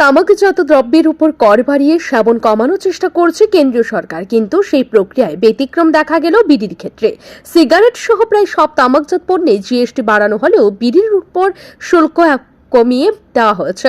তামাকজাত দ্রব্যের উপর কর বাড়িয়ে সেবন কমানোর চেষ্টা করছে কেন্দ্রীয় সরকার, কিন্তু সেই প্রক্রিয়ায় ব্যতিক্রম দেখা গেল বিড়ির ক্ষেত্রে। সিগারেট সহ প্রায় সব তামাকজাত পণ্যে জিএসটি বাড়ানো হলেও বিড়ির উপর শুল্ক এক- কমিয়ে দেওয়া হয়েছে।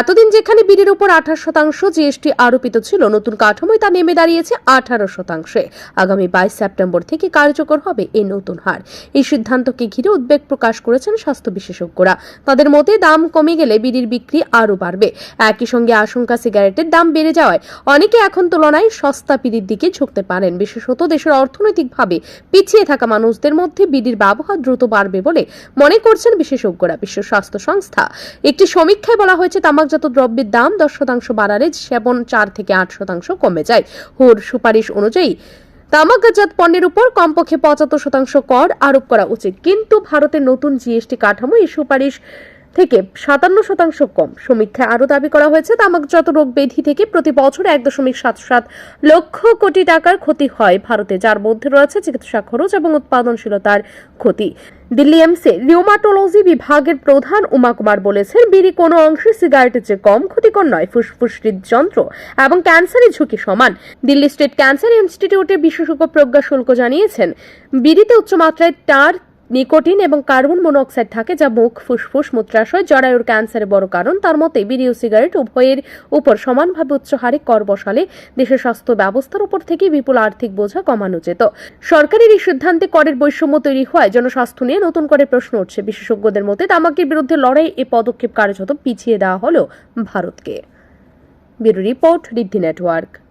এতদিন যেখানে বিড়ির উপর আঠাশ শতাংশ জিএসটি আরোপিত ছিল, নতুন কাঠামোয় তা নেমে দাঁড়িয়েছে আঠারো শতাংশে। আগামী বাইশ সেপ্টেম্বর থেকে কার্যকর হবে এই নতুন হার। এই সিদ্ধান্তকে ঘিরে উদ্বেগ প্রকাশ করেছেন স্বাস্থ্য বিশেষজ্ঞরা। তাদের মতে, দাম কমে গেলে বিড়ির বিক্রি আরও বাড়বে। একই সঙ্গে আশঙ্কা সিগারেটের দাম বেড়ে যাওয়ায় অনেকে এখন তুলনায় সস্তা বিড়ির দিকে ঝুঁকতে পারেন। বিশেষত দেশের অর্থনৈতিকভাবে পিছিয়ে থাকা মানুষদের মধ্যে বিড়ির ব্যবহার দ্রুত বাড়বে বলে মনে করছেন বিশেষজ্ঞরা। বিশ্ব স্বাস্থ্য সংস্থা একটি সমীক্ষায় বলা হয়েছে তামাকজাত দ্রব্যের দাম দশ শতাংশ বাড়ালে সেবন চার থেকে আট শতাংশ কমে যায়। হোর সুপারিশ অনুযায়ী তামাকজাত পণ্যের উপর কমপক্ষে পঁচাত্তর শতাংশ কর আরোপ করা উচিত। কিন্তু ভারতের নতুন জিএসটি কাঠামো এই সুপারিশ থেকে সাতান্ন শতাংশ কম। সমীক্ষায় আরও দাবি করা হয়েছে, তামাকজাত রোগ ব্যাধি থেকে প্রতি বছর এক দশমিক সাত সাত লক্ষ কোটি টাকার ক্ষতি হয় ভারতে, যার মধ্যে রয়েছে চিকিৎসা খরচ এবং উৎপাদনশীলতার ক্ষতি। দিল্লি এমসে রিউমাটোলজি বিভাগের প্রধান উমা কুমার বলেছেন, বিড়ি কোনো অংশে সিগারেটের চেয়ে কম ক্ষতিকর নয়, ফুসফুস হৃদযন্ত্র এবং ক্যান্সারের ঝুঁকি সমান। দিল্লি স্টেট ক্যান্সার ইনস্টিটিউটের বিশেষজ্ঞ প্রজ্ঞা শুল্ক জানিয়েছেন, বিড়িতে উচ্চমাত্রায় টার নিকোটিন এবং কার্বন মনোক্সাইড থাকে যা মুখ, ফুসফুস, মূত্রাশয়, জরায়ুর ক্যান্সারের বড় কারণ। তার মতে বিড়ি ও সিগারেট উভয়ের উপর সমানভাবে উচ্চ হারে কর বসালে দেশের স্বাস্থ্য ব্যবস্থার উপর থেকে বিপুল আর্থিক বোঝা কমানো যেত। সরকারের এই সিদ্ধান্তে করের বৈষম্য তৈরি হয়। জনস্বাস্থ্য নিয়ে নতুন করে প্রশ্ন উঠছে। বিশেষজ্ঞদের মতে তামাকের বিরুদ্ধে লড়াই এ পদক্ষেপ কার্যত পিছিয়ে দেওয়া হল ভারতকে। Bureau report Riddhi network.